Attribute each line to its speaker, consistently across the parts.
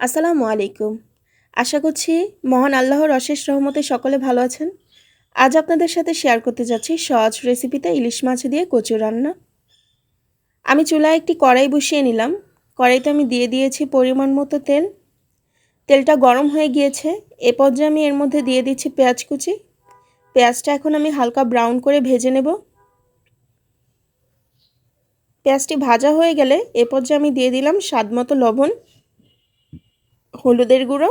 Speaker 1: আসসালামু আলাইকুম। আশা করছি মহান আল্লাহর অশেষ রহমতে সকলে ভালো আছেন। আজ আপনাদের সাথে শেয়ার করতে যাচ্ছি সহজ রেসিপিতে ইলিশ মাছ দিয়ে কচু রান্না। আমি চুলায় একটি কড়াই বসিয়ে নিলাম। কড়াইতে আমি দিয়ে দিয়েছি পরিমাণ মতো তেল। তেলটা গরম হয়ে গিয়েছে। এ পর্যায়ে আমি এর মধ্যে দিয়ে দিচ্ছি পেঁয়াজ কুচি। পেঁয়াজটা এখন আমি হালকা ব্রাউন করে ভেজে নেব। পেঁয়াজটি ভাজা হয়ে গেলে এ পর্যায়ে আমি দিয়ে দিলাম স্বাদ মতো লবণ। হলুদের গুঁড়ো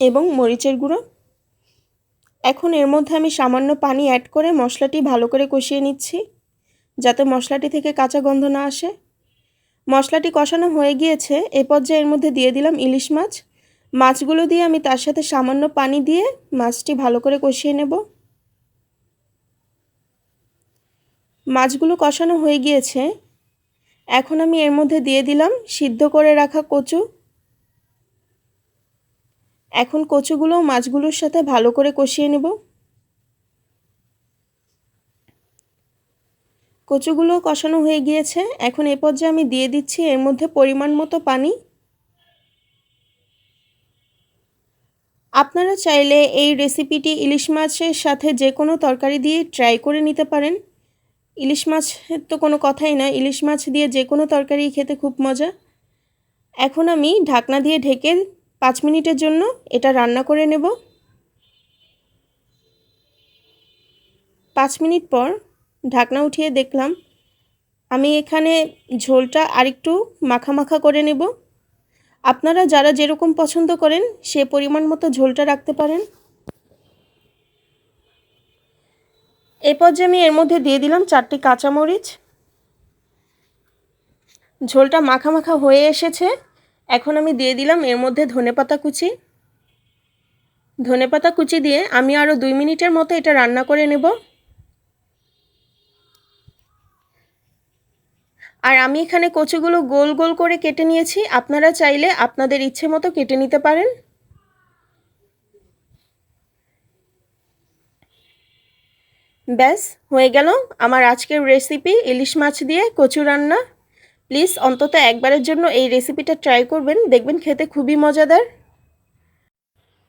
Speaker 1: এবং মরিচের গুঁড়ো। এখন এর মধ্যে আমি সামান্য পানি অ্যাড করে মশলাটি ভালো করে কষিয়ে নিচ্ছি, যাতে মশলাটি থেকে কাঁচা গন্ধ না আসে। মশলাটি কষানো হয়ে গিয়েছে, এ পর্যায়ে এর মধ্যে দিয়ে দিলাম ইলিশ মাছ। মাছগুলো দিয়ে আমি তার সাথে সামান্য পানি দিয়ে মাছটি ভালো করে কষিয়ে নেব। মাছগুলো কষানো হয়ে গিয়েছে এখন আমি এর মধ্যে দিয়ে দিলাম সিদ্ধ করে রাখা কচু। এখন কচুগুলো মাছগুলোর সাথে ভালো করে কষিয়ে নেব। কচুগুলো কষানো হয়ে গিয়েছে। এখন এ পর্যায়ে আমি দিয়ে দিচ্ছি এর মধ্যে পরিমাণ মতো পানি। আপনারা চাইলে এই রেসিপিটি ইলিশ মাছের সাথে যে কোনো তরকারি দিয়ে ট্রাই করে নিতে পারেন। ইলিশ মাছের তো কোনো কথাই না। ইলিশ মাছ দিয়ে যে কোনো তরকারি খেতে খুব মজা। এখন আমি ঢাকনা দিয়ে ঢেকে পাঁচ মিনিটের জন্য এটা রান্না করে নেব। পাঁচ মিনিট পর ঢাকনা উঠিয়ে দেখলাম আমি এখানে ঝোলটা আরেকটু মাখা মাখা করে নেব। আপনারা যারা যেরকম পছন্দ করেন সে পরিমাণ মতো ঝোলটা রাখতে পারেন। এই পর্যায়ে আমি এর মধ্যে দিয়ে দিলাম চারটি কাঁচামরিচ। ঝোলটা মাখা মাখা হয়ে এসেছে। এখন আমি দিয়ে দিলাম এর মধ্যে ধনেপাতা কুচি। ধনেপাতা কুচি দিয়ে আমি আরও দুই মিনিটের মতো এটা রান্না করে নেব। আর আমি এখানে কচুগুলো গোল গোল করে কেটে নিয়েছি। আপনারা চাইলে আপনাদের ইচ্ছে মতো কেটে নিতে পারেন। ব্যাস, হয়ে গেল আমার আজকের রেসিপি ইলিশ মাছ দিয়ে কচু রান্না। প্লিজ অন্তত একবারের জন্য এই রেসিপিটা ট্রাই করবেন, দেখবেন খেতে খুবই মজাদার।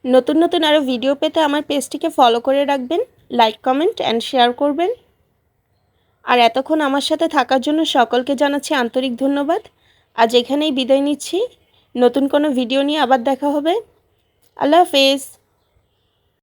Speaker 1: নতুন নতুন আরও ভিডিও পেতে আমার পেজটিকে ফলো করে রাখবেন লাইক কমেন্ট অ্যান্ড শেয়ার করবেন। আর এতক্ষণ আমার সাথে থাকার জন্য সকলকে জানাচ্ছি আন্তরিক ধন্যবাদ। আজ এখানেই বিদায় নিচ্ছি। নতুন কোনো ভিডিও নিয়ে আবার দেখা হবে। আল্লাহ হাফেজ।